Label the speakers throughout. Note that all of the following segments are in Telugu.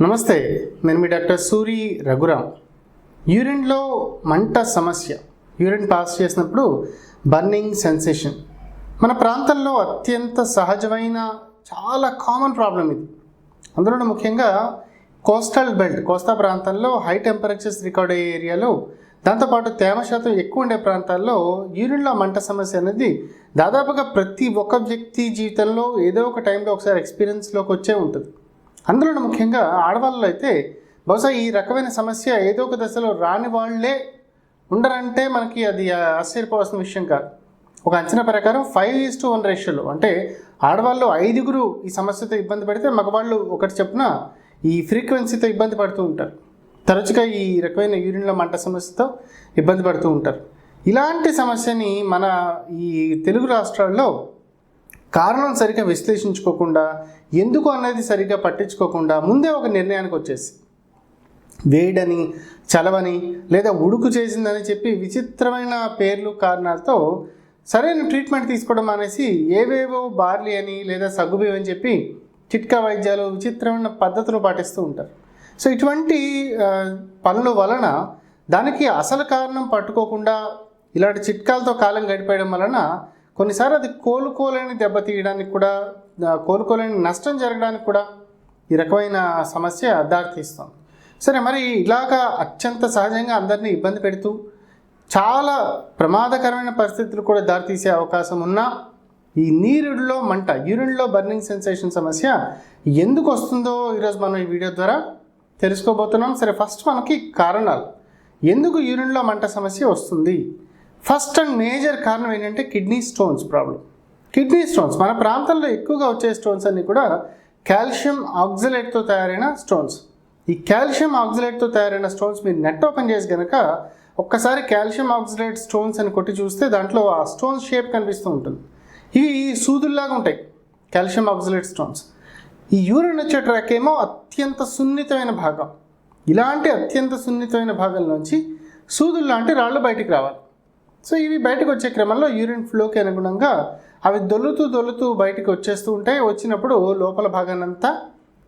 Speaker 1: నమస్తే నేను మీ డాక్టర్ సూరి రఘురామ్. యూరిన్లో మంట సమస్య. యూరిన్ పాస్ చేసినప్పుడు బర్నింగ్ సెన్సేషన్. మన ప్రాంతంలో అత్యంత సహజమైన చాలా కామన్ ప్రాబ్లం ఇది. అందులో ముఖ్యంగా కోస్టల్ బెల్ట్ కోస్తా ప్రాంతంలో హై టెంపరేచర్స్ రికార్డ్ అయ్యే ఏరియాలో దాంతోపాటు తేమ శాతం ఎక్కువ ఉండే ప్రాంతాల్లో యూరిన్లో మంట సమస్య అనేది దాదాపుగా ప్రతి ఒక్క వ్యక్తి జీవితంలో ఏదో ఒక టైంలో ఒకసారి ఎక్స్పీరియన్స్లోకి వచ్చే ఉంటుంది. అందులో ముఖ్యంగా ఆడవాళ్ళలో అయితే బహుశా ఈ రకమైన సమస్య ఏదో ఒక దశలో రాని వాళ్ళే ఉండరంటే మనకి అది ఆశ్చర్యపోవాల్సిన విషయం కాదు. ఒక అంచనా ప్రకారం ఫైవ్ ఈస్ టు వన్ రేషియోలో అంటే ఆడవాళ్ళు ఐదుగురు ఈ సమస్యతో ఇబ్బంది పడితే మగవాళ్ళు ఒకటి చెప్పున ఈ ఫ్రీక్వెన్సీతో ఇబ్బంది పడుతూ ఉంటారు. తరచుగా ఈ రకమైన యూరిన్లో మంట సమస్యతో ఇబ్బంది పడుతూ ఉంటారు. ఇలాంటి సమస్యని మన ఈ తెలుగు రాష్ట్రాల్లో కారణం సరిగ్గా విశ్లేషించుకోకుండా ఎందుకు అనేది సరిగ్గా పట్టించుకోకుండా ముందే ఒక నిర్ణయానికి వచ్చేసి వేడని చలవని లేదా ఉడుకు చేసిందని చెప్పి విచిత్రమైన పేర్లు కారణాలతో సరైన ట్రీట్మెంట్ తీసుకోవడం అనేసి ఏవేవో బార్లీ అని లేదా సగ్గుబియ్యం అని చెప్పి చిట్కా వైద్యాలు విచిత్రమైన పద్ధతులు పాటిస్తూ ఉంటారు. సో ఇటువంటి పనుల వలన దానికి అసలు కారణం పట్టుకోకుండా ఇలాంటి చిట్కాలతో కాలం గడిపేయడం వలన కొన్నిసార్లు అది కోలుకోలేని దెబ్బతీయడానికి కూడా కోలుకోలేని నష్టం జరగడానికి కూడా ఈ రకమైన సమస్య దారితీస్తుంది. సరే మరి ఇలాగా అత్యంత సహజంగా అందరినీ ఇబ్బంది పెడుతూ చాలా ప్రమాదకరమైన పరిస్థితులు కూడా దారితీసే అవకాశం ఉన్నా ఈ నీరుడిలో మంట యూరిన్లో బర్నింగ్ సెన్సేషన్ సమస్య ఎందుకు వస్తుందో ఈరోజు మనం ఈ వీడియో ద్వారా తెలుసుకోబోతున్నాం. సరే ఫస్ట్ మనకి కారణాలు. ఎందుకు యూరిన్లో మంట సమస్య వస్తుంది? ఫస్ట్ అండ్ మేజర్ కారణం ఏంటంటే kidney stones problem. Kidney stones మన ప్రాంతంలో ఎక్కువగా వచ్చే స్టోన్స్ అన్నీ కూడా కాల్షియం ఆక్సిలేట్తో తయారైన స్టోన్స్. ఈ కాల్షియం ఆక్సిలేట్తో తయారైన స్టోన్స్ మీరు నెట్ ఓపెన్ చేసి కనుక ఒక్కసారి కాల్షియం ఆక్సిలేట్ స్టోన్స్ అని కొట్టి చూస్తే దాంట్లో ఆ స్టోన్స్ షేప్ కనిపిస్తూ ఉంటుంది. ఇవి సూదుల్లాగా ఉంటాయి కాల్షియం ఆక్సిలేట్ స్టోన్స్. ఈ యూరిన్ వచ్చే ట్రాక్ ఏమో అత్యంత సున్నితమైన భాగం. ఇలాంటి అత్యంత సున్నితమైన భాగం నుంచి సూదులు లాంటి రాళ్ళు బయటికి రావాలి. సో ఇవి బయటకు వచ్చే క్రమంలో యూరిన్ ఫ్లోకి అనుగుణంగా అవి దొల్లుతూ దొల్లుతూ బయటకు వచ్చేస్తూ ఉంటాయి. వచ్చినప్పుడు లోపల భాగాన్నంతా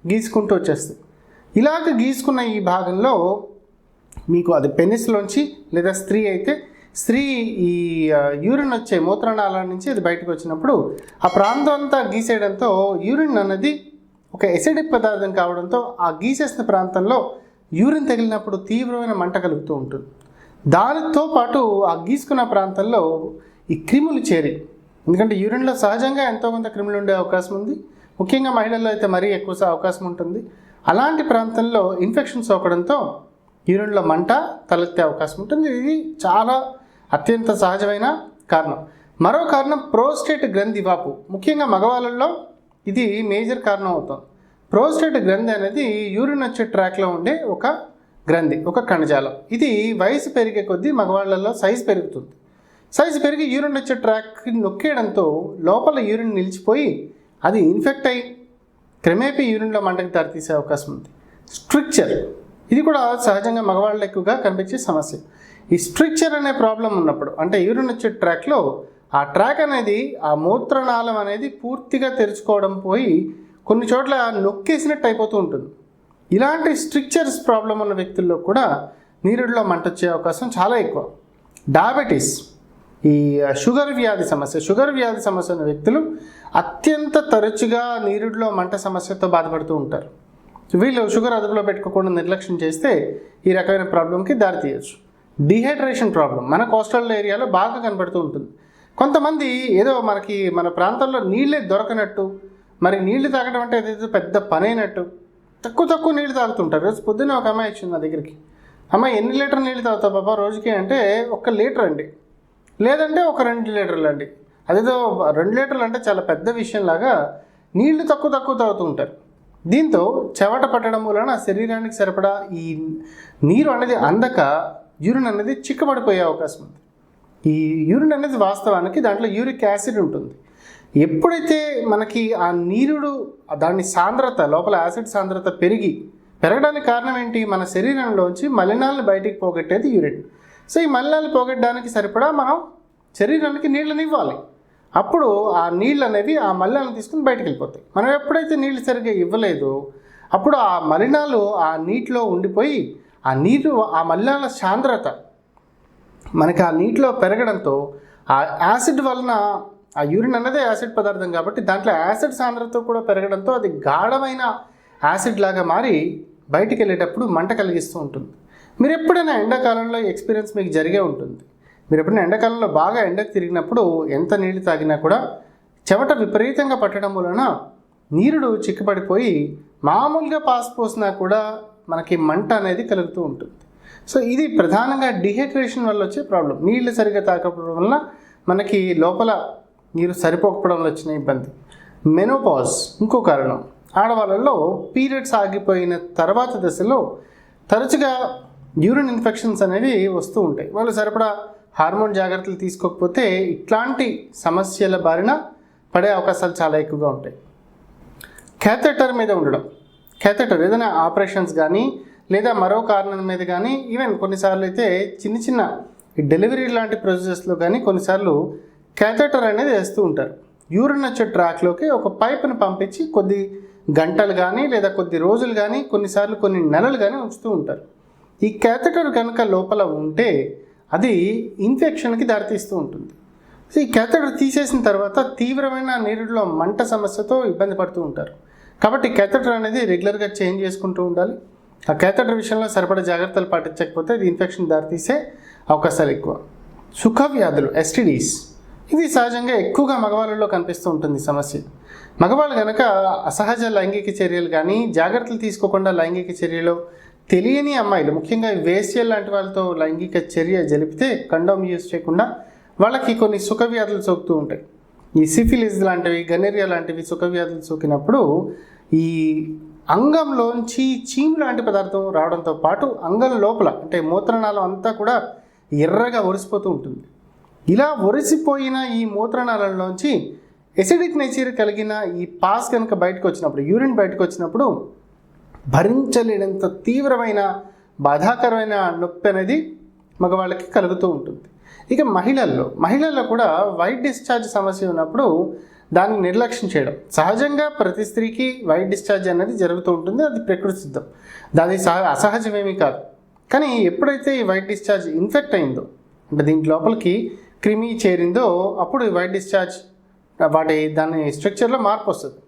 Speaker 1: గీసుకుంటూ వచ్చేస్తాయి. ఇలాగ గీసుకున్న ఈ భాగంలో మీకు అది పెనిస్లోంచి లేదా స్త్రీ అయితే స్త్రీ ఈ యూరిన్ వచ్చే మూత్రనాళ నుంచి అది బయటకు వచ్చినప్పుడు ఆ ప్రాంతం అంతా గీసేయడంతో యూరిన్ అన్నది ఒక ఎసిడిక్ పదార్థం కావడంతో ఆ గీసేసిన ప్రాంతంలో యూరిన్ తగిలినప్పుడు తీవ్రమైన మంట కలుగుతూ ఉంటుంది. దానితో పాటు ఆ గీసుకున్న ప్రాంతంలో ఈ క్రిములు చేరి. ఎందుకంటే యూరిన్లో సహజంగా ఎంతో కొంత క్రిములు ఉండే అవకాశం ఉంది. ముఖ్యంగా మహిళల్లో అయితే మరీ ఎక్కువ అవకాశం ఉంటుంది. అలాంటి ప్రాంతంలో ఇన్ఫెక్షన్ సోకడంతో యూరిన్లో మంట తలెత్తే అవకాశం ఉంటుంది. ఇది చాలా అత్యంత సహజమైన కారణం. మరో కారణం ప్రోస్టేట్ గ్రంథి వాపు. ముఖ్యంగా మగవాళ్ళల్లో ఇది మేజర్ కారణం అవుతుంది. ప్రోస్టేట్ గ్రంథి అనేది యూరిన్ వచ్చే ట్రాక్లో ఉండే ఒక గ్రంథి ఒక కణజాలం ఇది వయసు పెరిగే కొద్దీ మగవాళ్ళల్లో సైజు పెరుగుతుంది. సైజు పెరిగి యూరిన్ వచ్చే ట్రాక్ నొక్కేయడంతో లోపల యూరిన్ నిలిచిపోయి అది ఇన్ఫెక్ట్ అయ్యి క్రమేపీ యూరిన్లో మంటకు దారితీసే అవకాశం ఉంది. స్ట్రిక్చర్ ఇది కూడా సహజంగా మగవాళ్ళు ఎక్కువగా కనిపించే సమస్య. ఈ స్ట్రిక్చర్ అనే ప్రాబ్లం ఉన్నప్పుడు అంటే యూరిన్ వచ్చే ట్రాక్లో ఆ ట్రాక్ అనేది ఆ మూత్రనాళం అనేది పూర్తిగా తెరుచుకోవడం పోయి కొన్ని చోట్ల నొక్కేసినట్టు అయిపోతూ ఉంటుంది. ఇలాంటి స్ట్రిక్చర్స్ ప్రాబ్లం ఉన్న వ్యక్తుల్లో కూడా నీరుడిలో మంట వచ్చే అవకాశం చాలా ఎక్కువ. డయాబెటీస్ ఈ షుగర్ వ్యాధి సమస్య. షుగర్ వ్యాధి సమస్య ఉన్న వ్యక్తులు అత్యంత తరచుగా నీరుడిలో మంట సమస్యతో బాధపడుతూ ఉంటారు. వీళ్ళు షుగర్ అదుపులో పెట్టుకోకుండా నిర్లక్ష్యం చేస్తే ఈ రకమైన ప్రాబ్లంకి దారితీయచ్చు. డిహైడ్రేషన్ ప్రాబ్లం మన కోస్టల్ ఏరియాలో బాగా కనబడుతూ ఉంటుంది. కొంతమంది ఏదో మనకి మన ప్రాంతంలో నీళ్ళే దొరకనట్టు మరి నీళ్ళు తాగడం అంటే ఏదైతే పెద్ద పని అయినట్టు తక్కువ తక్కువ నీళ్ళు తాగుతుంటారు. రోజు పొద్దున్న ఒక అమ్మాయి వచ్చింది నా దగ్గరికి. అమ్మాయి ఎన్ని లీటర్ నీళ్ళు తాగుతావు బాబా? రోజుకి అంటే ఒక లీటర్ అండి. లేదంటే ఒక రెండు లీటర్లు అండి. అదేదో రెండు లీటర్లు అంటే చాలా పెద్ద విషయంలాగా నీళ్ళు తక్కువ తక్కువ తాగుతూ ఉంటారు దీంతో చెమట పట్టడం వలన శరీరానికి సరిపడా ఈ నీరు అనేది అందక యూరిన్ అనేది చిక్కబడిపోయే అవకాశం ఉంది. ఈ యూరిన్ అనేది వాస్తవానికి దాంట్లో యూరిక్ యాసిడ్ ఉంటుంది. ఎప్పుడైతే మనకి ఆ నీరుడు దాని సాంద్రత లోపల యాసిడ్ సాంద్రత పెరిగి పెరగడానికి కారణం ఏంటి? మన శరీరంలోంచి మలినాలను బయటికి పోగొట్టేది యూరిన్. సో ఈ మలినాలు పోగొట్టడానికి సరిపడా మనం శరీరానికి నీళ్ళని ఇవ్వాలి. అప్పుడు ఆ నీళ్ళు అనేవి ఆ మలినాలను తీసుకుని బయటికి వెళ్ళిపోతాయి మనం ఎప్పుడైతే నీళ్ళు సరిగ్గా ఇవ్వలేదో అప్పుడు ఆ మలినాలు ఆ నీటిలో ఉండిపోయి ఆ నీరు ఆ మలినాల సాంద్రత మనకి ఆ నీటిలో పెరగడంతో ఆ యాసిడ్ వలన ఆ యూరిన్ అనేది యాసిడ్ పదార్థం కాబట్టి దాంట్లో యాసిడ్ సాంద్రత కూడా పెరగడంతో అది గాఢమైన యాసిడ్ లాగా మారి బయటికి వెళ్ళేటప్పుడు మంట కలిగిస్తూ ఉంటుంది. మీరు ఎప్పుడైనా ఎండాకాలంలో ఎక్స్పీరియన్స్ మీకు జరిగే ఉంటుంది. మీరు ఎప్పుడైనా ఎండాకాలంలో బాగా ఎండకు తిరిగినప్పుడు ఎంత నీళ్ళు తాగినా కూడా చెమట విపరీతంగా పట్టడం వలన నీరుడు చిక్కుపడిపోయి మామూలుగా పాస్ పోసినా కూడా మనకి మంట అనేది కలుగుతూ ఉంటుంది. సో ఇది ప్రధానంగా డిహైడ్రేషన్ వల్ల వచ్చే ప్రాబ్లం. నీళ్ళు సరిగ్గా తాకపోవడం వల్ల మనకి లోపల నీరు సరిపోకపోవడం వచ్చిన ఇబ్బంది. మెనోపాజ్ ఇంకో కారణం. ఆడవాళ్ళలో పీరియడ్స్ ఆగిపోయిన తర్వాత దశలో తరచుగా యూరిన్ ఇన్ఫెక్షన్స్ అనేవి వస్తూ ఉంటాయి. వాళ్ళు సరిపడా హార్మోన్ జాగ్రత్తలు తీసుకోకపోతే ఇట్లాంటి సమస్యల బారిన పడే అవకాశాలు చాలా ఎక్కువగా ఉంటాయి. క్యాథెటర్ మీద ఉండడం. క్యాథెటర్ ఏదైనా ఆపరేషన్స్ కానీ లేదా మరో కారణం మీద కానీ ఈవెన్ కొన్నిసార్లు అయితే చిన్న చిన్న డెలివరీ లాంటి ప్రొసెసెస్లో కానీ కొన్నిసార్లు క్యాథెటర్ అనేది వేస్తూ ఉంటారు. యూరిన్ వచ్చే ట్రాక్లోకి ఒక పైప్ను పంపించి కొద్ది గంటలు కానీ లేదా కొద్ది రోజులు కానీ కొన్నిసార్లు కొన్ని నెలలు కానీ ఉంచుతూ ఉంటారు. ఈ క్యాథెటర్ కనుక లోపల ఉంటే అది ఇన్ఫెక్షన్కి దారితీస్తూ ఉంటుంది. సో ఈ క్యాథెటర్ తీసేసిన తర్వాత తీవ్రమైన నీరులో మంట సమస్యతో ఇబ్బంది పడుతూ ఉంటారు. కాబట్టి క్యాథెటర్ అనేది రెగ్యులర్గా చేంజ్ చేసుకుంటూ ఉండాలి. ఆ క్యాథెటర్ విషయంలో సరిపడా జాగ్రత్తలు పాటించకపోతే అది ఇన్ఫెక్షన్ దారితీసే అవకాశాలు ఎక్కువ. సుఖ వ్యాధులు ఎస్టీడీస్ ఇది సహజంగా ఎక్కువగా మగవాళ్ళలో కనిపిస్తూ ఉంటుంది సమస్య. మగవాళ్ళు కనుక అసహజ లైంగిక చర్యలు కానీ జాగ్రత్తలు తీసుకోకుండా లైంగిక చర్యలు తెలియని అమ్మాయిలు ముఖ్యంగా వేశ్యల్ లాంటి వాళ్ళతో లైంగిక చర్య జరిపితే కండోమ్ యూజ్ చేయకుండా వాళ్ళకి కొన్ని సుఖవ్యాధులు సోకుతూ ఉంటాయి. ఈ సిఫిలిస్ లాంటివి గనేరియా లాంటివి సుఖవ్యాధులు సోకినప్పుడు ఈ అంగంలోంచి చీము లాంటి పదార్థం రావడంతో పాటు అంగం లోపల అంటే మూత్రనాళం అంతా కూడా ఎర్రగా ఒరిసిపోతూ ఉంటుంది. ఇలా ఒరిసిపోయిన ఈ మూత్రనాళంలోంచి ఎసిడిక్ నేచర్ కలిగిన ఈ పాస్ కనుక బయటకు వచ్చినప్పుడు యూరిన్ బయటకు వచ్చినప్పుడు భరించలేనంత తీవ్రమైన బాధాకరమైన నొప్పి అనేది మగవాళ్ళకి కలుగుతూ ఉంటుంది. ఇక మహిళల్లో మహిళల్లో కూడా వైట్ డిశ్చార్జ్ సమస్య ఉన్నప్పుడు దాన్ని నిర్లక్ష్యం చేయడం. సహజంగా ప్రతి స్త్రీకి వైట్ డిశ్చార్జ్ అనేది జరుగుతూ ఉంటుంది అది ప్రకృతి సిద్ధం. దాని సహ అసహజమేమీ కాదు. కానీ ఎప్పుడైతే ఈ వైట్ డిశ్చార్జ్ ఇన్ఫెక్ట్ అయిందో అంటే దీంట్ లోపలికి క్రిమి చేరిందో అప్పుడు వైట్ డిశ్చార్జ్ వాటి దాని స్ట్రక్చర్లో మార్పు వస్తుంది.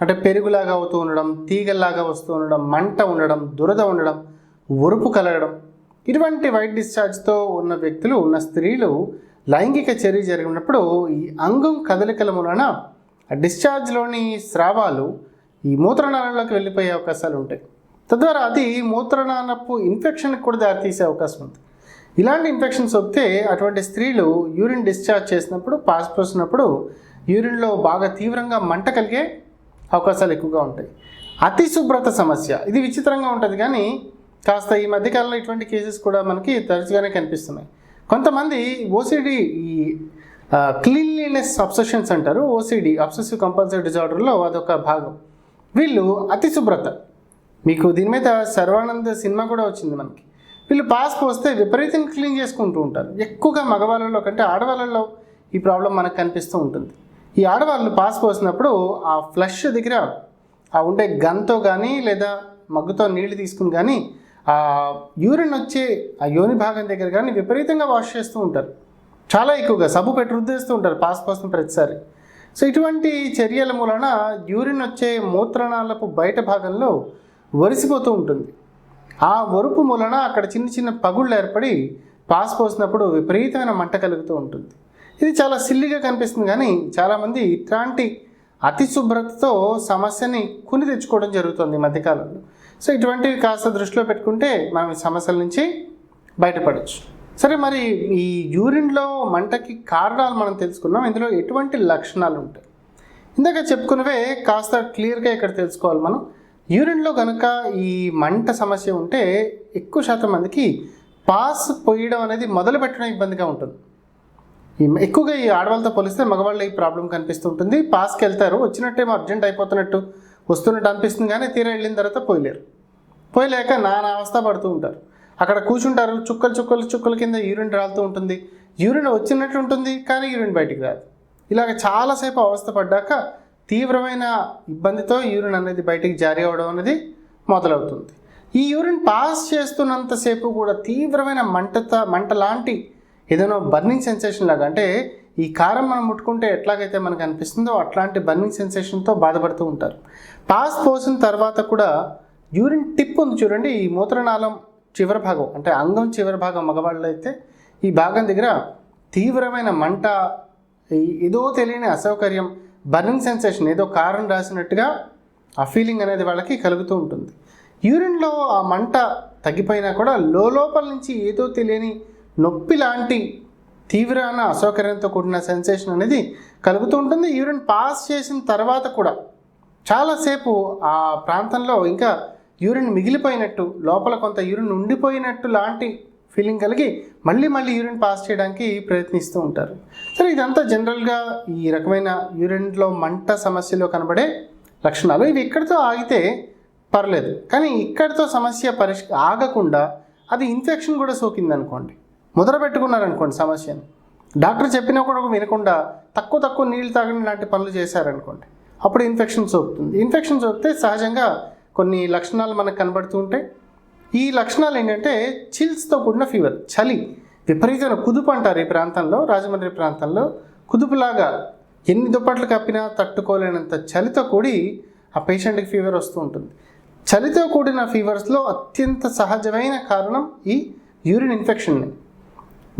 Speaker 1: అంటే పెరుగులాగా అవుతూ ఉండడం తీగల్లాగా వస్తూ ఉండడం మంట ఉండడం దురద ఉండడం ఒరుపు కలగడం ఇటువంటి వైట్ డిశ్చార్జ్తో ఉన్న వ్యక్తులు ఉన్న స్త్రీలు లైంగిక చర్య జరిగినప్పుడు ఈ అంగం కదలికల మూలన ఆ డిశ్చార్జ్లోని స్రావాలు ఈ మూత్రనాళంలోకి వెళ్ళిపోయే అవకాశాలు ఉంటాయి. తద్వారా అది మూత్రనాళపు ఇన్ఫెక్షన్కి కూడా దారితీసే అవకాశం ఉంది. ఇలాంటి ఇన్ఫెక్షన్స్ వస్తే అటువంటి స్త్రీలు యూరిన్ డిశ్చార్జ్ చేసినప్పుడు పాస్ పోసినప్పుడు యూరిన్లో బాగా తీవ్రంగా మంట కలిగే అవకాశాలు ఎక్కువగా ఉంటాయి. అతి శుభ్రత సమస్య. ఇది విచిత్రంగా ఉంటుంది కానీ కాస్త ఈ మధ్యకాలంలో ఇటువంటి కేసెస్ కూడా మనకి తరచుగానే కనిపిస్తున్నాయి. కొంతమంది ఓసిడి ఈ క్లీన్లీనెస్ అబ్సెషన్స్ అంటారు. ఓసిడి అబ్సెసివ్ కంపల్సరీ డిజార్డర్లో అదొక భాగం. వీళ్ళు అతి శుభ్రత. మీకు దీని మీద సర్వానంద్ సినిమా కూడా వచ్చింది మనకి. వీళ్ళు పాస్ పోస్తే విపరీతంగా క్లీన్ చేసుకుంటూ ఉంటారు. ఎక్కువగా మగవాళ్ళలో కంటే ఆడవాళ్ళలో ఈ ప్రాబ్లం మనకు కనిపిస్తూ ఉంటుంది. ఈ ఆడవాళ్ళు పాస్ పోసినప్పుడు ఆ ఫ్లష్ దగ్గర ఆ ఉండే గన్తో కానీ లేదా మగ్గుతో నీళ్ళు తీసుకుని కానీ ఆ యూరిన్ వచ్చే ఆ యోని భాగం దగ్గర కానీ విపరీతంగా వాష్ చేస్తూ ఉంటారు. చాలా ఎక్కువగా సబ్బు పెట్టి రుద్దేస్తూ ఉంటారు పాస్ పోసిన ప్రతిసారి. సో ఇటువంటి చర్యల మూలన యూరిన్ వచ్చే మూత్రనాళపు బయట భాగంలో వరిసిపోతూ ఉంటుంది. ఆ వరుపు మూలన అక్కడ చిన్న చిన్న పగుళ్ళు ఏర్పడి పాస్ పోసినప్పుడు విపరీతమైన మంట కలుగుతూ ఉంటుంది. ఇది చాలా సిల్లిగా కనిపిస్తుంది కానీ చాలామంది ఇట్లాంటి అతి శుభ్రతతో సమస్యని కొని తెచ్చుకోవడం జరుగుతుంది ఈ మధ్యకాలంలో. సో ఇటువంటివి కాస్త దృష్టిలో పెట్టుకుంటే మనం ఈ సమస్యల నుంచి బయటపడవచ్చు సరే మరి ఈ యూరిన్లో మంటకి కారణాలు మనం తెలుసుకున్నాం. ఇందులో ఎటువంటి లక్షణాలు ఉంటాయి? ఇందాక చెప్పుకున్నవే కాస్త క్లియర్గా ఇక్కడ తెలుసుకోవాలి మనం. యూరిన్లో కనుక ఈ మంట సమస్య ఉంటే ఎక్కువ శాతం మందికి పాస్ పోయడం అనేది మొదలు పెట్టడం ఇబ్బందిగా ఉంటుంది. ఎక్కువగా ఈ ఆడవాళ్ళతో పోలిస్తే మగవాళ్ళు ఈ ప్రాబ్లం కనిపిస్తూ ఉంటుంది. పాస్కి వెళ్తారు. వచ్చినట్టేమో అర్జెంట్ అయిపోతున్నట్టు వస్తున్నట్టు అనిపిస్తుంది కానీ తీరా వెళ్ళిన తర్వాత పోయలేరు. పోయలేక నానా అవస్థ పడుతూ ఉంటారు. అక్కడ కూర్చుంటారు. చుక్కలు చుక్కలు చుక్కల కింద యూరిన్ రాలుతూ ఉంటుంది. యూరిన్ వచ్చినట్టు ఉంటుంది కానీ యూరిన్ బయటికి రాదు. ఇలాగ చాలాసేపు అవస్థ పడ్డాక తీవ్రమైన ఇబ్బందితో యూరిన్ అనేది బయటికి జారీ అవ్వడం అనేది మొదలవుతుంది. ఈ యూరిన్ పాస్ చేస్తున్నంతసేపు కూడా తీవ్రమైన మంటత మంట లాంటి ఏదైనా బర్నింగ్ సెన్సేషన్ లాగా అంటే ఈ కారం మనం ముట్టుకుంటే ఎట్లాగైతే మనకు అనిపిస్తుందో అట్లాంటి బర్నింగ్ సెన్సేషన్తో బాధపడుతూ ఉంటారు. పాస్ పోసిన తర్వాత కూడా యూరిన్ టిప్ ఉంది చూడండి ఈ మూత్రనాళం చివరి భాగం అంటే అంగం చివరి భాగం మగవాళ్ళు అయితే ఈ భాగం దగ్గర తీవ్రమైన మంట ఏదో తెలియని అసౌకర్యం బర్నింగ్ సెన్సేషన్ ఏదో కారం రాసినట్టుగా ఆ ఫీలింగ్ అనేది వాళ్ళకి కలుగుతూ ఉంటుంది. యూరిన్లో ఆ మంట తగ్గిపోయినా కూడా లోపల నుంచి ఏదో తెలియని నొప్పి లాంటి తీవ్రమైన అసౌకర్యంతో కూడిన సెన్సేషన్ అనేది కలుగుతూ ఉంటుంది. యూరిన్ పాస్ చేసిన తర్వాత కూడా చాలాసేపు ఆ ప్రాంతంలో ఇంకా యూరిన్ మిగిలిపోయినట్టు లోపల కొంత యూరిన్ ఉండిపోయినట్టు లాంటి ఫీలింగ్ కలిగి మళ్ళీ మళ్ళీ యూరిన్ పాస్ చేయడానికి ప్రయత్నిస్తూ ఉంటారు. సరే ఇదంతా జనరల్గా ఈ రకమైన యూరిన్లో మంట సమస్యలో కనబడే లక్షణాలు. ఇవి ఇక్కడితో ఆగితే పర్లేదు కానీ ఇక్కడితో సమస్య పరిష్ ఆగకుండా అది ఇన్ఫెక్షన్ కూడా సోకింది అనుకోండి ముద్ర పెట్టుకున్నారనుకోండి సమస్యను. డాక్టర్ చెప్పినా కూడా వినకుండా తక్కువ తక్కువ నీళ్ళు తాగడం లాంటి పనులు చేశారనుకోండి అప్పుడు ఇన్ఫెక్షన్ సోకుతుంది. ఇన్ఫెక్షన్ సోకితే సహజంగా కొన్ని లక్షణాలు మనకు కనబడుతూ ఉంటాయి. ఈ లక్షణాలు ఏంటంటే చిల్స్తో కూడిన ఫీవర్ చలి విపరీతమైన కుదుపు అంటారు ఈ ప్రాంతంలో రాజమండ్రి ప్రాంతంలో. కుదుపులాగా ఎన్ని దుప్పట్లు కప్పినా తట్టుకోలేనంత చలితో కూడి ఆ పేషెంట్కి ఫీవర్ వస్తూ ఉంటుంది. చలితో కూడిన ఫీవర్స్లో అత్యంత సహజమైన కారణం ఈ యూరిన్ ఇన్ఫెక్షన్ని.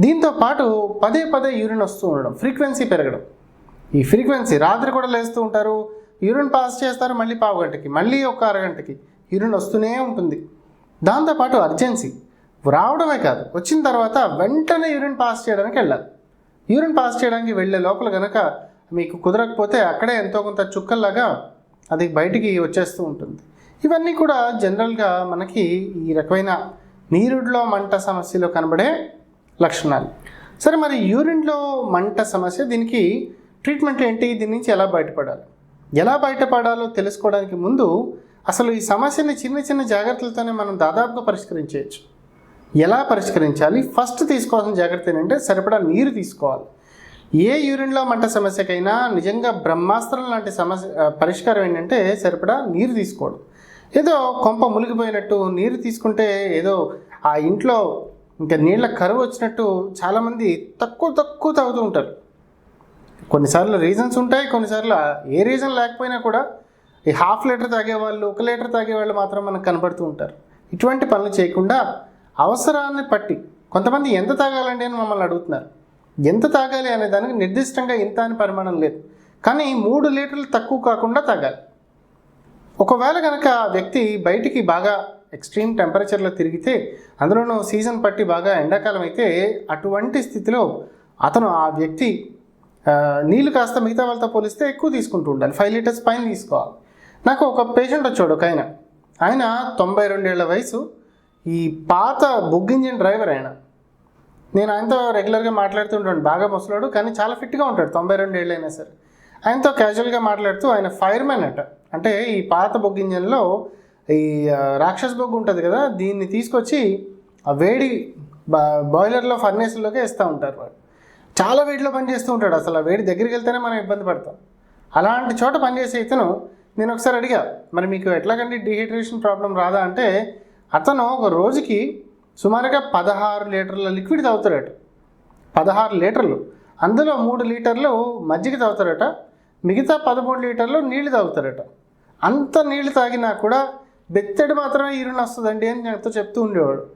Speaker 1: దీంతో పాటు పదే పదే యూరిన్ వస్తూ ఉండడం ఫ్రీక్వెన్సీ పెరగడం. ఈ ఫ్రీక్వెన్సీ రాత్రి కూడా లేస్తూ ఉంటారు యూరిన్ పాస్ చేస్తారు మళ్ళీ పావు గంటకి మళ్ళీ ఒక అరగంటకి యూరిన్ వస్తూనే ఉంటుంది. దాంతోపాటు అర్జెన్సీ రావడమే కాదు వచ్చిన తర్వాత వెంటనే యూరిన్ పాస్ చేయడానికి వెళ్ళాలి. యూరిన్ పాస్ చేయడానికి వెళ్ళే లోపల కనుక మీకు కుదరకపోతే అక్కడే ఎంతో కొంత చుక్కల్లాగా అది బయటికి వచ్చేస్తూ ఉంటుంది. ఇవన్నీ కూడా జనరల్గా మనకి ఈ రకమైన నీరుడిలో మంట సమస్యలో కనబడే లక్షణాలు. సరే మరి యూరిన్లో మంట సమస్య దీనికి ట్రీట్మెంట్ ఏంటి? దీని నుంచి ఎలా బయటపడాలి? ఎలా బయటపడాలో తెలుసుకోవడానికి ముందు అసలు ఈ సమస్యని చిన్న చిన్న జాగ్రత్తలతోనే మనం దాదాపుగా పరిష్కరించవచ్చు ఎలా పరిష్కరించాలి? ఫస్ట్ తీసుకోవాల్సిన జాగ్రత్త ఏంటంటే సరిపడా నీరు తీసుకోవాలి. ఏ యూరిన్లో మంట సమస్యకైనా నిజంగా బ్రహ్మాస్త్రం లాంటి సమస్య పరిష్కారం ఏంటంటే సరిపడా నీరు తీసుకోవడం. ఏదో కొంప మునిగిపోయినట్టు నీరు తీసుకుంటే ఏదో ఆ ఇంట్లో ఇంకా నీళ్ళ కరువు వచ్చినట్టు చాలామంది తక్కువ తక్కువ తాగుతూ ఉంటారు. కొన్నిసార్లు రీజన్స్ ఉంటాయి కొన్నిసార్లు ఏ రీజన్ లేకపోయినా కూడా ఈ హాఫ్ లీటర్ తాగేవాళ్ళు ఒక లీటర్ తాగేవాళ్ళు మాత్రం మనకు కనబడుతూ ఉంటారు. ఇటువంటి పనులు చేయకుండా అవసరాన్ని పట్టి కొంతమంది ఎంత తాగాలండి అని మమ్మల్ని అడుగుతున్నారు. ఎంత తాగాలి అనే దానికి నిర్దిష్టంగా ఇంత అని పరిమాణం లేదు. కానీ మూడు లీటర్లు తక్కువ కాకుండా తాగాలి. ఒకవేళ కనుక ఆ వ్యక్తి బయటికి బాగా ఎక్స్ట్రీమ్ టెంపరేచర్లో తిరిగితే అందులోనూ సీజన్ పట్టి బాగా ఎండాకాలం అయితే అటువంటి స్థితిలో అతను ఆ వ్యక్తి నీళ్ళు కాస్త మిగతా వాళ్ళతో పోలిస్తే ఎక్కువ తీసుకుంటూ ఉండాలి. ఫైవ్ లీటర్స్ పైన తీసుకోవాలి. నాకు ఒక పేషెంట్ వచ్చాడు ఒక ఆయన. ఆయన తొంభై రెండేళ్ళ వయసు. ఈ పాత బుగ్ ఇంజిన్ డ్రైవర్ ఆయన. నేను ఆయనతో రెగ్యులర్గా మాట్లాడుతుంటాను బాగా ముసలాడు కానీ చాలా ఫిట్గా ఉంటాడు తొంభై రెండేళ్ళు అయినా సరే. ఆయనతో క్యాజువల్గా మాట్లాడుతూ ఆయన ఫైర్మెన్ అట. అంటే ఈ పాత బొగ్గు ఇంజన్లో ఈ రాక్షస్ బొగ్గు ఉంటుంది కదా దీన్ని తీసుకొచ్చి ఆ వేడి బాయిలర్లో ఫర్నేసుల్లోకి వేస్తూ ఉంటారు వాడు చాలా వేడిలో పనిచేస్తూ ఉంటాడు అసలు ఆ వేడి దగ్గరికి వెళ్తేనే మనం ఇబ్బంది పడతాం. అలాంటి చోట పనిచేసే ఇతను నేను ఒకసారి అడిగా మరి మీకు ఎట్లాగండి డిహైడ్రేషన్ ప్రాబ్లం రాదా? అంటే అతను ఒక రోజుకి సుమారుగా పదహారు లీటర్ల లిక్విడ్ తాగుతాడట పదహారు లీటర్లు. అందులో మూడు లీటర్లు మజ్జిగ తాగుతారట. మిగతా పదమూడు లీటర్లు నీళ్ళు తాగుతారట. అంత నీళ్ళు తాగినా కూడా బెత్తడి మాత్రమే యూరిన్ వస్తుందండి అని నాతో చెప్తూ ఉండేవాడు.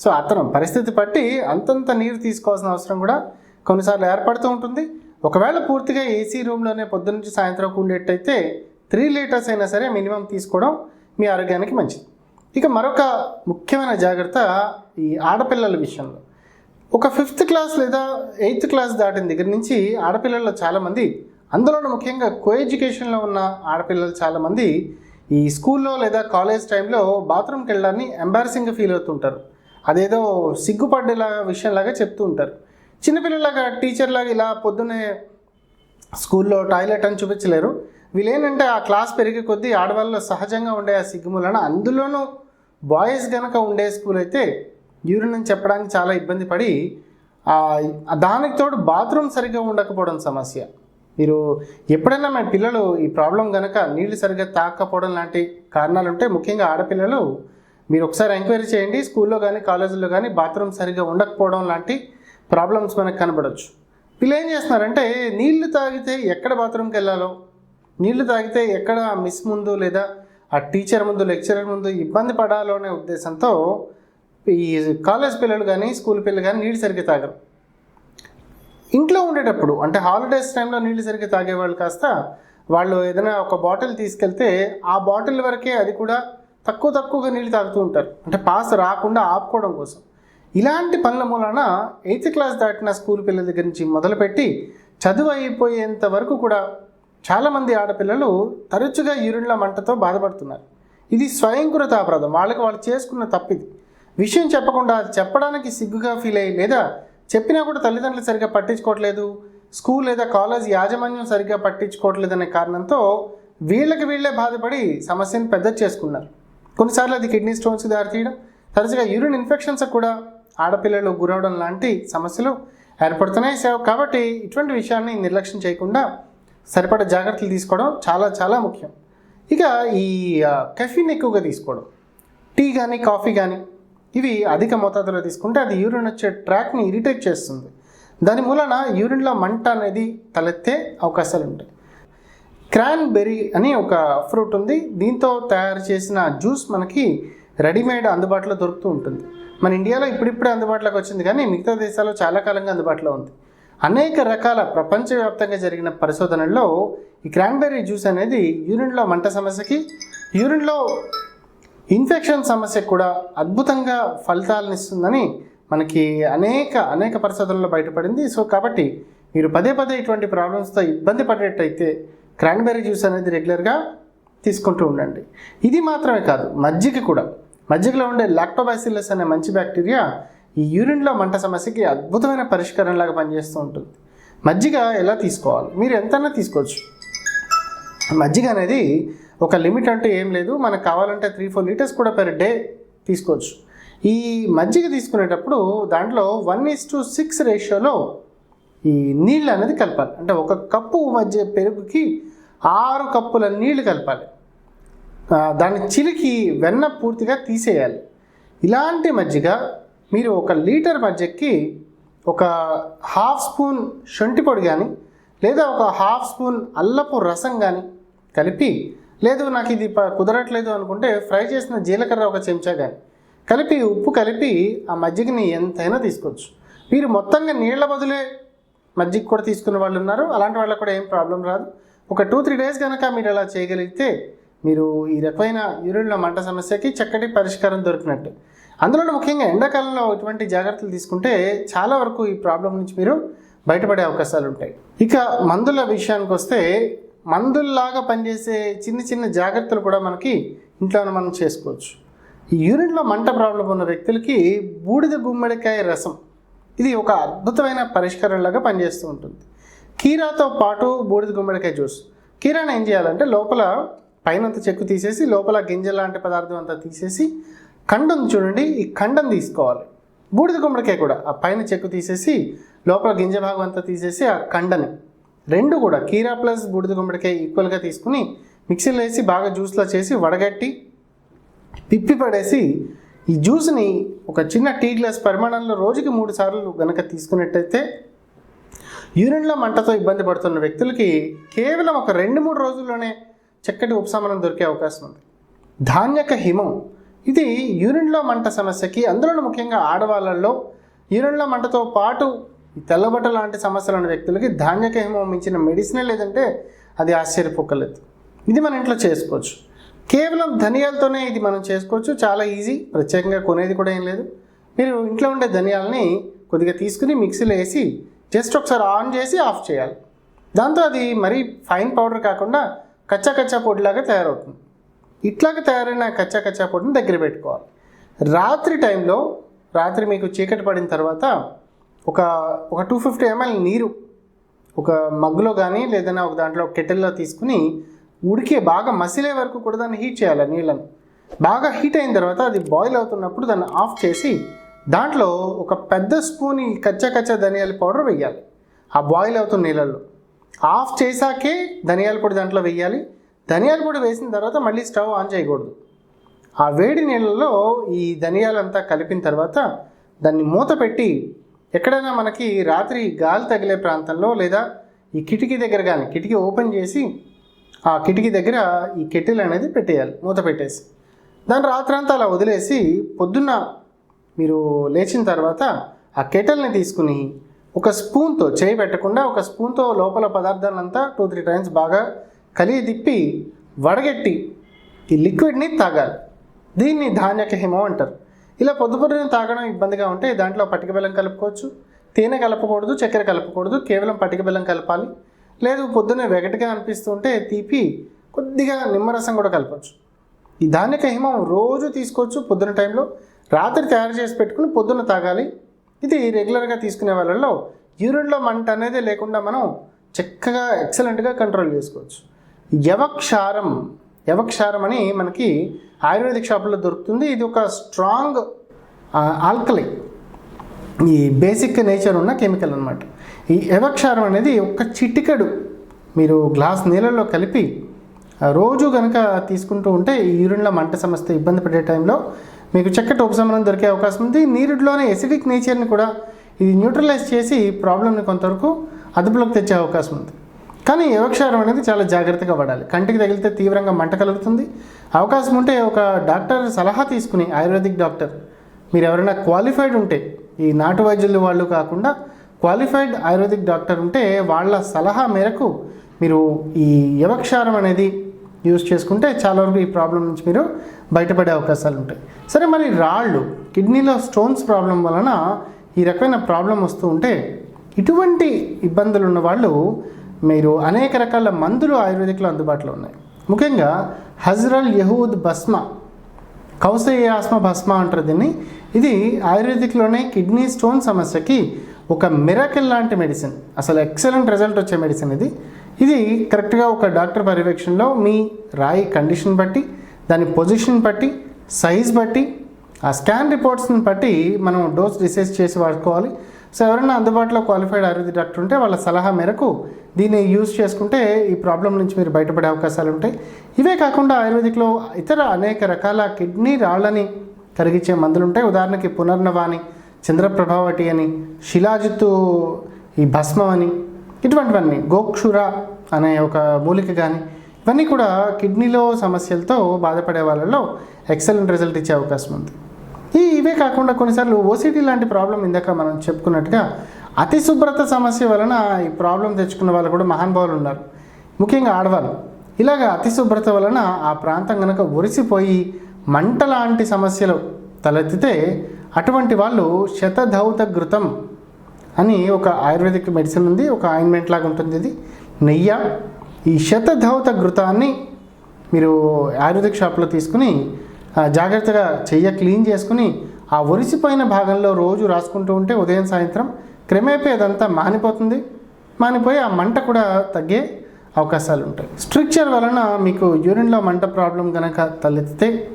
Speaker 1: సో అతను పరిస్థితి బట్టి అంతంత నీరు తీసుకోవాల్సిన అవసరం కూడా కొన్నిసార్లు ఏర్పడుతూ ఉంటుంది. ఒకవేళ పూర్తిగా ఏసీ రూమ్లోనే పొద్దునుంచి సాయంత్రం ఉండేటైతే త్రీ లీటర్స్ అయినా సరే మినిమం తీసుకోవడం మీ ఆరోగ్యానికి మంచిది. ఇక మరొక ముఖ్యమైన జాగ్రత్త ఈ ఆడపిల్లల విషయంలో. ఒక ఫిఫ్త్ క్లాస్ లేదా ఎయిత్ క్లాస్ దాటిన దగ్గర నుంచి ఆడపిల్లల్లో చాలామంది అందులోనూ ముఖ్యంగా కో ఎడ్యుకేషన్లో ఉన్న ఆడపిల్లలు చాలామంది ఈ స్కూల్లో లేదా కాలేజ్ టైంలో బాత్రూమ్కి వెళ్ళడాన్ని ఎంబారసింగ్గా ఫీల్ అవుతుంటారు. అదేదో సిగ్గుపడ్డేలా విషయంలాగా చెప్తూ ఉంటారు. చిన్నపిల్లలాగా టీచర్లాగా ఇలా పొద్దున్నే స్కూల్లో టాయిలెట్ అని చూపించలేరు. వీళ్ళేంటంటే ఆ క్లాస్ పెరిగే కొద్దీ ఆడవాళ్ళలో సహజంగా ఉండే ఆ సిగ్గుములన అందులోనూ బాయ్స్ కనుక ఉండే స్కూల్ అయితే యూరిన్ అని చెప్పడానికి చాలా ఇబ్బంది పడి దానికి తోడు బాత్రూమ్ సరిగ్గా ఉండకపోవడం సమస్య. మీరు ఎప్పుడైనా మా పిల్లలు ఈ ప్రాబ్లం కనుక నీళ్ళు సరిగ్గా తాకపోవడం లాంటి కారణాలు ఉంటే ముఖ్యంగా ఆడపిల్లలు మీరు ఒకసారి ఎంక్వైరీ చేయండి. స్కూల్లో కానీ కాలేజీలో కానీ బాత్రూమ్ సరిగ్గా ఉండకపోవడం లాంటి ప్రాబ్లమ్స్ మనకు కనబడవచ్చు వీళ్ళు ఏం చేస్తున్నారంటే నీళ్ళు తాగితే ఎక్కడ బాత్రూమ్కి వెళ్ళాలో నీళ్ళు తాగితే ఎక్కడ మిస్ ముందు లేదా ఆ టీచర్ ముందు లెక్చరర్ ముందు ఇబ్బంది పడాలో అనే ఉద్దేశంతో ఈ కాలేజ్ పిల్లలు కానీ స్కూల్ పిల్లలు కానీ నీళ్ళు సరిగ్గా తాగరు. ఇంట్లో ఉండేటప్పుడు అంటే హాలిడేస్ టైంలో నీళ్ళు సరిగ్గా తాగేవాళ్ళు కాస్త వాళ్ళు ఏదైనా ఒక బాటిల్ తీసుకెళ్తే ఆ బాటిల్ వరకే అది కూడా తక్కువ తక్కువగా నీళ్ళు తాగుతూ ఉంటారు. అంటే పాస్ రాకుండా ఆపుకోవడం కోసం. ఇలాంటి పనుల మూలాన ఎయిత్ క్లాస్ దాటిన స్కూల్ పిల్లల దగ్గర నుంచి మొదలుపెట్టి చదువు అయిపోయేంత వరకు కూడా చాలామంది ఆడపిల్లలు తరచుగా యూరిన్ల మంటతో బాధపడుతున్నారు. ఇది స్వయంకృత అపరాధం వాళ్ళకి వాళ్ళు చేసుకున్న తప్పిది. విషయం చెప్పకుండా అది చెప్పడానికి సిగ్గుగా ఫీల్ అయ్యి లేదా చెప్పినా కూడా తల్లిదండ్రులు సరిగ్గా పట్టించుకోవట్లేదు స్కూల్ లేదా కాలేజ్ యాజమాన్యం సరిగ్గా పట్టించుకోవట్లేదు అనే కారణంతో వీళ్ళకి వీళ్ళే బాధపడి సమస్యను పెద్ద చేసుకున్నారు. కొన్నిసార్లు అది కిడ్నీ స్టోన్స్కి దారితీయడం తరచుగా యూరిన్ ఇన్ఫెక్షన్స్ కూడా ఆడపిల్లలు గురవడం లాంటి సమస్యలు ఏర్పడుతున్నాయి. సో కాబట్టి ఇటువంటి విషయాన్ని నిర్లక్ష్యం చేయకుండా సరిపడ జాగ్రత్తలు తీసుకోవడం చాలా చాలా ముఖ్యం. ఇక ఈ కెఫిన్ ఎక్కువగా తీసుకోవడం. టీ కానీ కాఫీ కానీ ఇవి అధిక మోతాదులో తీసుకుంటే అది యూరిన్ వచ్చే ట్రాక్ని ఇరిటేట్ చేస్తుంది. దాని మూలన యూరిన్లో మంట అనేది తలెత్తే అవకాశాలు ఉంటాయి. క్రాన్బెర్రీ అని ఒక ఫ్రూట్ ఉంది. దీంతో తయారు చేసిన జ్యూస్ మనకి రెడీమేడ్ అందుబాటులో దొరుకుతూ ఉంటుంది. మన ఇండియాలో ఇప్పుడిప్పుడే అందుబాటులోకి వచ్చింది కానీ మిగతా దేశాల్లో చాలా కాలంగా అందుబాటులో ఉంది. అనేక రకాల ప్రపంచవ్యాప్తంగా జరిగిన పరిశోధనల్లో ఈ క్రాన్బెర్రీ జ్యూస్ అనేది యూరిన్లో మంట సమస్యకి యూరిన్లో ఇన్ఫెక్షన్ సమస్యకు కూడా అద్భుతంగా ఫలితాలను ఇస్తుందని మనకి అనేక అనేక పరిశోధనలు బయటపడింది. సో కాబట్టి మీరు పదే పదే ఇటువంటి ప్రాబ్లమ్స్తో ఇబ్బంది పడేటైతే క్రాన్బెర్రీ జ్యూస్ అనేది రెగ్యులర్గా తీసుకుంటూ ఉండండి. ఇది మాత్రమే కాదు మజ్జిగ కూడా. మజ్జిగలో ఉండే లాక్టోబాసిల్లస్ అనే మంచి బ్యాక్టీరియా ఈ యూరిన్లో మంట సమస్యకి అద్భుతమైన పరిష్కారంలాగా పనిచేస్తూ ఉంటుంది. మజ్జిగ ఎలా తీసుకోవాలి? మీరు ఎంతైనా తీసుకోవచ్చు. మజ్జిగ అనేది ఒక లిమిట్ అంటూ ఏం లేదు. మనకు కావాలంటే త్రీ ఫోర్ లీటర్స్ కూడా పెర్ డే తీసుకోవచ్చు. ఈ మజ్జిగ తీసుకునేటప్పుడు దాంట్లో వన్ ఈస్ టు సిక్స్ రేషియోలో ఈ నీళ్ళు అనేది కలపాలి. అంటే ఒక కప్పు మధ్య పెరుగుకి ఆరు కప్పుల నీళ్ళు కలపాలి. దాన్ని చిలికి వెన్న పూర్తిగా తీసేయాలి. ఇలాంటి మజ్జిగ మీరు ఒక లీటర్ మజ్జిగకి ఒక హాఫ్ స్పూన్ శొంఠి పొడి కానీ లేదా ఒక హాఫ్ స్పూన్ అల్లపు రసం కానీ కలిపి లేదు నాకు ఇది ప- కుదరట్లేదు అనుకుంటే ఫ్రై చేసిన జీలకర్ర ఒక చెంచా కానీ కలిపి ఉప్పు కలిపి ఆ మజ్జిగని ఎంతైనా తీసుకోవచ్చు. మీరు మొత్తంగా నీళ్ళ బదులే మజ్జిగ కూడా తీసుకునే వాళ్ళు ఉన్నారు. అలాంటి వాళ్ళకి కూడా ఏం ప్రాబ్లం రాదు. ఒక టూ త్రీ డేస్ కనుక మీరు అలా చేయగలిగితే మీరు ఈ రకమైన యూరిన్ల మంట సమస్యకి చక్కటి పరిష్కారం దొరికినట్టు. అందులో ముఖ్యంగా ఎండాకాలంలో ఇటువంటి జాగ్రత్తలు తీసుకుంటే చాలా వరకు ఈ ప్రాబ్లం నుంచి మీరు బయటపడే అవకాశాలు ఉంటాయి. ఇక మందుల విషయానికి వస్తే మందుల్లాగా పనిచేసే చిన్న చిన్న జాగ్రత్తలు కూడా మనకి ఇంట్లోనే మనం చేసుకోవచ్చు. ఈ యూరిన్లో మంట ప్రాబ్లం ఉన్న వ్యక్తులకి బూడిద గుమ్మడికాయ రసం ఇది ఒక అద్భుతమైన పరిష్కారంలాగా పనిచేస్తూ ఉంటుంది. కీరాతో పాటు బూడిద గుమ్మడికాయ జ్యూస్. కీరాని ఏం చేయాలంటే లోపల పైనంత చెక్కు తీసేసి లోపల గింజ లాంటి పదార్థం అంతా తీసేసి కండం చూడండి ఈ కండం తీసుకోవాలి. బూడిద గుమ్మడికాయ కూడా ఆ పైన చెక్కు తీసేసి లోపల గింజ భాగం అంతా తీసేసి ఆ కండని రెండు కూడా కీరా ప్లస్ బూడిద గుమ్మడికాయ ఈక్వల్గా తీసుకుని మిక్సీలో వేసి బాగా జ్యూస్లో చేసి వడగట్టి పిప్పి పడేసి ఈ జ్యూస్ని ఒక చిన్న టీ గ్లాస్ పరిమాణంలో రోజుకి మూడు సార్లు కనుక తీసుకున్నట్టయితే యూరిన్లో మంటతో ఇబ్బంది పడుతున్న వ్యక్తులకి కేవలం ఒక రెండు మూడు రోజుల్లోనే చక్కటి ఉపశమనం దొరికే అవకాశం ఉంది. ధాన్యక హిమం ఇది యూరిన్లో మంట సమస్యకి అందులోనూ ముఖ్యంగా ఆడవాళ్ళల్లో యూరిన్లో మంటతో పాటు తెల్లబట్ట లాంటి సమస్యలు ఉన్న వ్యక్తులకి ధాన్యక హిమం మించిన మెడిసినే లేదంటే అది ఆశ్చర్యపోకలేదు. ఇది మన ఇంట్లో చేసుకోవచ్చు. కేవలం ధనియాలతోనే ఇది మనం చేసుకోవచ్చు. చాలా ఈజీ. ప్రత్యేకంగా కొనేది కూడా ఏం లేదు. మీరు ఇంట్లో ఉండే ధనియాలని కొద్దిగా తీసుకుని మిక్సీలో వేసి జస్ట్ ఒకసారి ఆన్ చేసి ఆఫ్ చేయాలి. దాంతో అది మరీ ఫైన్ పౌడర్ కాకుండా కచ్చా కచ్చా పొడిలాగా తయారవుతుంది. ఇట్లాగా తయారైన కచ్చా కచ్చా పొడిని దగ్గర పెట్టుకోవాలి. రాత్రి టైంలో రాత్రి మీకు చీకటి పడిన తర్వాత ఒక ఒక టూ ఫిఫ్టీ ఎంఎల్ నీరు ఒక మగ్గులో కానీ లేదన్నా ఒక దాంట్లో కెటిల్లో తీసుకుని ఉడికే బాగా మసిలే వరకు కూడా దాన్ని హీట్ చేయాలి నీళ్ళను. బాగా హీట్ అయిన తర్వాత అది బాయిల్ అవుతున్నప్పుడు దాన్ని ఆఫ్ చేసి దాంట్లో ఒక పెద్ద స్పూన్ ఈ కచ్చా కచ్చా ధనియాల పౌడర్ వేయాలి ఆ బాయిల్ అవుతున్న నీళ్ళల్లో. ఆఫ్ చేశాకే ధనియాల పొడి దాంట్లో వేయాలి ధనియాల పొడి వేసిన తర్వాత మళ్ళీ స్టవ్ ఆన్ చేయకూడదు. ఆ వేడి నీళ్ళలో ఈ ధనియాలంతా కలిపిన తర్వాత దాన్ని మూత పెట్టి ఎక్కడైనా మనకి రాత్రి గాలి తగిలే ప్రాంతంలో లేదా ఈ కిటికీ దగ్గర కానీ కిటికీ ఓపెన్ చేసి ఆ కిటికీ దగ్గర ఈ కెటిల్ అనేది పెట్టేయాలి మూత పెట్టేసి. దాన్ని రాత్రంతా అలా వదిలేసి పొద్దున్న మీరు లేచిన తర్వాత ఆ కెటల్ని తీసుకుని ఒక స్పూన్తో చేయి పెట్టకుండా ఒక స్పూన్తో లోపల పదార్థాలంతా టూ త్రీ టైమ్స్ బాగా కలిగి తిప్పి వడగట్టి ఈ లిక్విడ్ని తాగాలి. దీన్ని ధాన్యక హిమం అంటారు. ఇలా పొద్దు తాగడం ఇబ్బందిగా ఉంటే దాంట్లో పటిక బెల్లం కలుపుకోవచ్చు. తేనె కలపకూడదు చక్కెర కలపకూడదు కేవలం పటిక బెల్లం కలపాలి. లేదు పొద్దున్నే వెగటిగా అనిపిస్తుంటే తీపి కొద్దిగా నిమ్మరసం కూడా కలపచ్చు. ఈ ధాన్యక హిమం రోజు తీసుకోవచ్చు పొద్దున టైంలో. రాత్రి తయారు చేసి పెట్టుకుని పొద్దున తాగాలి. ఇది రెగ్యులర్గా తీసుకునే వాళ్ళలో యూరిన్లో మంట అనేది లేకుండా మనం చక్కగా ఎక్సలెంట్గా కంట్రోల్ చేసుకోవచ్చు. యవక్షారం. యవక్షారం అని మనకి ఆయుర్వేదిక్ షాపులో దొరుకుతుంది. ఇది ఒక స్ట్రాంగ్ ఆల్కలై. ఈ బేసిక్ నేచర్ ఉన్న కెమికల్ అనమాట ఈ యవక్షారం అనేది ఒక చిటికెడు. మీరు గ్లాస్ నీళ్ళల్లో కలిపి రోజు కనుక తీసుకుంటూ ఉంటే ఈ యూరిన్లో మంట సమస్య ఇబ్బంది పడే టైంలో మీకు చక్కటి ఉపశమనం దొరికే అవకాశం ఉంది. నీరులోనే ఎసిడిక్ నేచర్ని కూడా ఇది న్యూట్రలైజ్ చేసి ప్రాబ్లమ్ని కొంతవరకు అదుపులోకి తెచ్చే అవకాశం ఉంది. కానీ యోగక్షారం అనేది చాలా జాగ్రత్తగా పడాలి. కంటికి తగిలితే తీవ్రంగా మంట కలుగుతుంది. అవకాశం ఉంటే ఒక డాక్టర్ సలహా తీసుకుని ఆయుర్వేదిక్ డాక్టర్. మీరు ఎవరైనా క్వాలిఫైడ్ ఉంటే ఈ నాటు వైద్యులు వాళ్ళు కాకుండా క్వాలిఫైడ్ ఆయుర్వేదిక్ డాక్టర్ ఉంటే వాళ్ళ సలహా మేరకు మీరు ఈ యవక్షారం అనేది యూజ్ చేసుకుంటే చాలా వరకు ఈ ప్రాబ్లం నుంచి మీరు బయటపడే అవకాశాలు ఉంటాయి. సరే మరి రాళ్ళు కిడ్నీలో స్టోన్స్ ప్రాబ్లం వలన ఈ రకమైన ప్రాబ్లం వస్తూ ఉంటే ఇటువంటి ఇబ్బందులు ఉన్న వాళ్ళు మీరు అనేక రకాల మందులు ఆయుర్వేదిక్లో అందుబాటులో ఉన్నాయి. ముఖ్యంగా హజ్రల్ యహూద్ భస్మ కౌసయాస్మ భస్మ అంటారు దీన్ని. ఇది ఆయుర్వేదిక్లోనే కిడ్నీ స్టోన్ సమస్యకి ఒక మిరకల్ లాంటి మెడిసిన్. అసలు ఎక్సలెంట్ రిజల్ట్ వచ్చే మెడిసిన్ ఇది. ఇది కరెక్ట్గా ఒక డాక్టర్ పర్యవేక్షణలో మీ రాయి కండిషన్ బట్టి దాని పొజిషన్ బట్టి సైజ్ బట్టి ఆ స్కాన్ రిపోర్ట్స్ని బట్టి మనం డోస్ డిసైజ్ చేసి వాడుకోవాలి. సో ఎవరైనా అందుబాటులో క్వాలిఫైడ్ ఆయుర్వేద డాక్టర్ ఉంటే వాళ్ళ సలహా మేరకు దీన్ని యూజ్ చేసుకుంటే ఈ ప్రాబ్లం నుంచి మీరు బయటపడే అవకాశాలు ఉంటాయి. ఇవే కాకుండా ఆయుర్వేదిక్లో ఇతర అనేక రకాల కిడ్నీ రాళ్ళని కరిగించే మందులు ఉంటాయి. ఉదాహరణకి పునర్నవాని చంద్రప్రభావటి అని శిలాజిత్తు ఈ భస్మం అని ఇటువంటివన్నీ గోక్షుర అనే ఒక మూలిక కానీ ఇవన్నీ కూడా కిడ్నీలో సమస్యలతో బాధపడే వాళ్ళలో ఎక్సలెంట్ రిజల్ట్ ఇచ్చే అవకాశం ఉంది. ఈ ఇవే కాకుండా కొన్నిసార్లు ఓసిటీ లాంటి ప్రాబ్లం ఇందాక మనం చెప్పుకున్నట్టుగా అతి శుభ్రత సమస్య వలన ఈ ప్రాబ్లం తెచ్చుకున్న వాళ్ళు కూడా మహానుభావులు ఉన్నారు. ముఖ్యంగా ఆడవాళ్ళు. ఇలాగ అతి శుభ్రత వలన ఆ ప్రాంతం కనుక ఒరిసిపోయి మంట లాంటి సమస్యలు తలెత్తితే అటువంటి వాళ్ళు శతధౌత ఘృతం అని ఒక ఆయుర్వేదిక్ మెడిసిన్ ఉంది ఒక ఆయింట్మెంట్ లాగా ఉంటుంది ఇది. నెయ్యి. ఈ శతధౌత ఘృతాన్ని మీరు ఆయుర్వేదిక్ షాప్లో తీసుకుని జాగ్రత్తగా చెయ్య క్లీన్ చేసుకుని ఆ ఒరిసిపోయిన భాగంలో రోజు రాసుకుంటూ ఉంటే ఉదయం సాయంత్రం క్రమేపీ అదంతా మానిపోతుంది. మానిపోయి ఆ మంట కూడా తగ్గే అవకాశాలు ఉంటాయి. స్ట్రిక్చర్ వలన మీకు యూరిన్లో మంట ప్రాబ్లం కనుక తలెత్తితే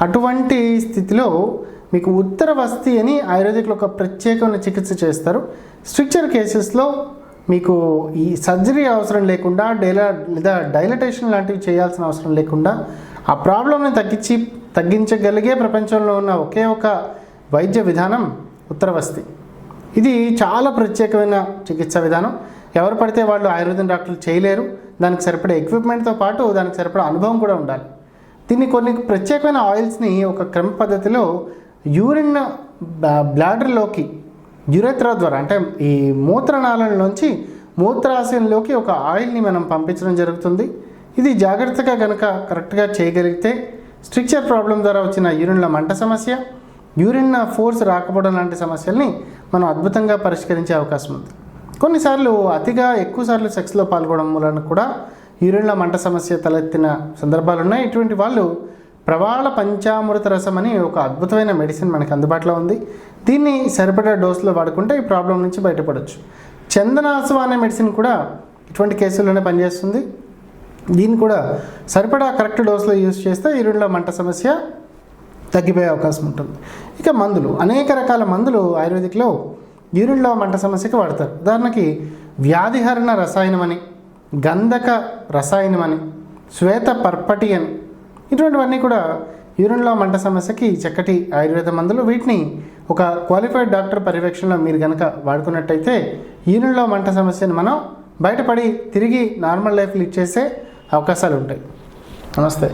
Speaker 1: అటువంటి స్థితిలో మీకు ఉత్తర వస్తి అని ఆయుర్వేదిక్లో ఒక ప్రత్యేకమైన చికిత్స చేస్తారు. స్ట్రిక్చర్ కేసెస్లో మీకు ఈ సర్జరీ అవసరం లేకుండా డైలా లేదా డైలటేషన్ లాంటివి చేయాల్సిన అవసరం లేకుండా ఆ ప్రాబ్లమ్ని తగ్గించి తగ్గించగలిగే ప్రపంచంలో ఉన్న ఒకే ఒక వైద్య విధానం ఉత్తరవస్తి. ఇది చాలా ప్రత్యేకమైన చికిత్స విధానం. ఎవరు పడితే వాళ్ళు ఆయుర్వేదం డాక్టర్లు చేయలేరు. దానికి సరిపడే ఎక్విప్మెంట్తో పాటు దానికి సరిపడే అనుభవం కూడా ఉండాలి. దీన్ని కొన్ని ప్రత్యేకమైన ఆయిల్స్ని ఒక క్రమ పద్ధతిలో యూరిన్ బ్లాడర్లోకి యురేత్రా ద్వారా అంటే ఈ మూత్రనాళంలోంచి మూత్రాశయంలోకి ఒక ఆయిల్ని మనం పంపించడం జరుగుతుంది. ఇది జాగ్రత్తగా కనుక కరెక్ట్గా చేయగలిగితే స్ట్రిక్చర్ ప్రాబ్లం ద్వారా వచ్చిన యూరిన్ల మంట సమస్య యూరిన్ ఫోర్స్ రాకపోవడం లాంటి సమస్యల్ని మనం అద్భుతంగా పరిష్కరించే అవకాశం ఉంది. కొన్నిసార్లు అతిగా ఎక్కువసార్లు సెక్స్లో పాల్గొనడం వలన కూడా యూరిన్లో మంట సమస్య తలెత్తిన సందర్భాలు ఉన్నాయి. ఇటువంటి వాళ్ళు ప్రవాళ పంచామృత రసం అని ఒక అద్భుతమైన మెడిసిన్ మనకు అందుబాటులో ఉంది. దీన్ని సరిపడా డోసులో వాడుకుంటే ఈ ప్రాబ్లం నుంచి బయటపడవచ్చు చందనాసవ అనే మెడిసిన్ కూడా ఇటువంటి కేసుల్లోనే పనిచేస్తుంది. దీన్ని కూడా సరిపడా కరెక్ట్ డోస్లో యూజ్ చేస్తే ఈరుళ్ళ మంట సమస్య తగ్గిపోయే అవకాశం ఉంటుంది. ఇక మందులు. అనేక రకాల మందులు ఆయుర్వేదిక్లో ఈరుళ్ళ మంట సమస్యకి వాడతారు. ఉదాహరణకి వ్యాధిహరణ రసాయనం అని గంధక రసాయనం అని శ్వేత పర్పటి అని ఇటువంటివన్నీ కూడా యూరిన్లో మంట సమస్యకి చక్కటి ఆయుర్వేద మందులు. వీటిని ఒక క్వాలిఫైడ్ డాక్టర్ పర్యవేక్షణలో మీరు కనుక వాడుకున్నట్టయితే యూరిన్లో మంట సమస్యను మనం బయటపడి తిరిగి నార్మల్ లైఫ్ లీడ్ చేసే అవకాశాలు ఉంటాయి నమస్తే.